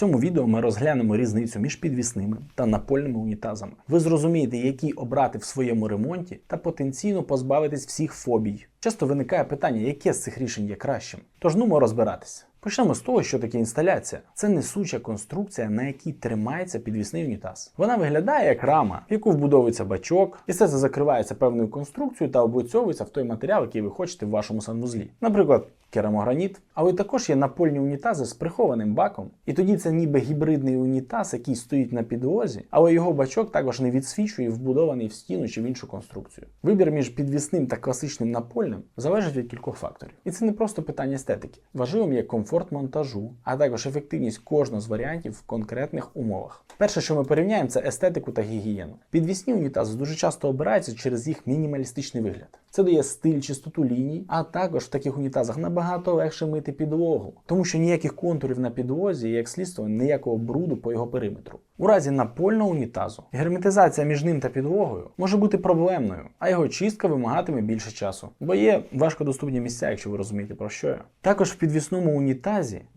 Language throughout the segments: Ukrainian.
цьому відео ми розглянемо різницю між підвісними та напольними унітазами. Ви зрозумієте, які обрати в своєму ремонті та потенційно позбавитись всіх фобій. Часто виникає питання, яке з цих рішень є кращим. Тож нумо розбиратися. Почнемо з того, що таке інсталяція. Це несуча конструкція, на якій тримається підвісний унітаз. Вона виглядає як рама, в яку вбудовується бачок, і все це закривається певною конструкцією та облицьовується в той матеріал, який ви хочете в вашому санвузлі. Наприклад, керамограніт. Але також є напольні унітази з прихованим баком. І тоді це ніби гібридний унітаз, який стоїть на підлозі, але його бачок також не відсвічує вбудований в стіну чи в іншу конструкцію. Вибір між підвісним та класичним напольним залежить від кількох факторів. І це не просто питання естетики. Важливим є комфорт монтажу, а також ефективність кожного з варіантів в конкретних умовах. Перше, що ми порівняємо, це естетику та гігієну. Підвісні унітази дуже часто обираються через їх мінімалістичний вигляд. Це дає стиль, чистоту ліній, а також в таких унітазах набагато легше мити підлогу, тому що ніяких контурів на підлозі як слідство ніякого бруду по його периметру. У разі напольного унітазу герметизація між ним та підлогою може бути проблемною, а його чистка вимагатиме більше часу, бо є важкодоступні місця, якщо ви розумієте про що я. Також в підвісному унітазі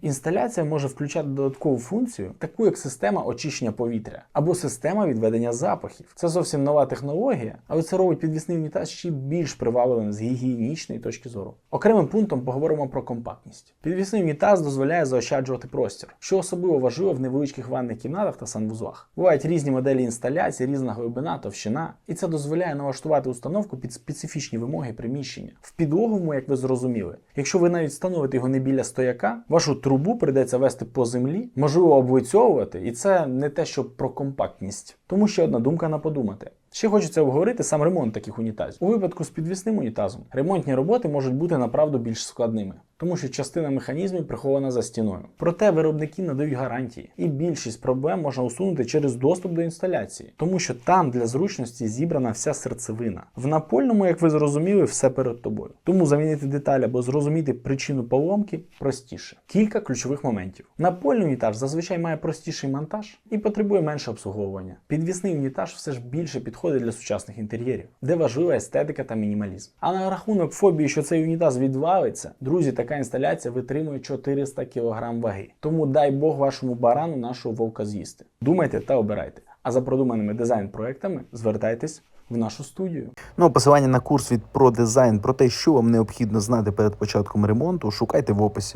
інсталяція може включати додаткову функцію, таку як система очищення повітря або система відведення запахів. Це зовсім нова технологія, але це робить підвісний унітаз ще більш привабливим з гігієнічної точки зору. Окремим пунктом поговоримо про компактність. Підвісний унітаз дозволяє заощаджувати простір, що особливо важливо в невеличких ванних кімнатах та санвузлах. Бувають різні моделі інсталяції, різна глибина, товщина, і це дозволяє налаштувати установку під специфічні вимоги приміщення. В підлоговому, як ви зрозуміли, якщо ви навіть встановите його не біля стояка, вашу трубу прийдеться вести по землі, можливо обвицьовувати, і це не те, що про компактність. Тому ще одна думка на подумати. Ще хочеться обговорити сам ремонт таких унітазів. У випадку з підвісним унітазом ремонтні роботи можуть бути направду більш складними, тому що частина механізмів прихована за стіною. Проте виробники надають гарантії, і більшість проблем можна усунути через доступ до інсталяції, тому що там для зручності зібрана вся серцевина. В напольному, як ви зрозуміли, все перед тобою. Тому замінити деталь або зрозуміти причину поломки простіше. Кілька ключових моментів. Напольний унітаз зазвичай має простіший монтаж і потребує менше обслуговування. Підвісний унітаз все ж більше підходить для сучасних інтер'єрів, де важлива естетика та мінімалізм. А на рахунок фобії, що цей унітаз відвалиться, друзі, така інсталяція витримує 400 кг ваги. Тому дай Бог вашому барану нашого вовка з'їсти. Думайте та обирайте. А за продуманими дизайн-проектами звертайтесь в нашу студію. Ну, посилання на курс від ProDesign про те, що вам необхідно знати перед початком ремонту, шукайте в описі.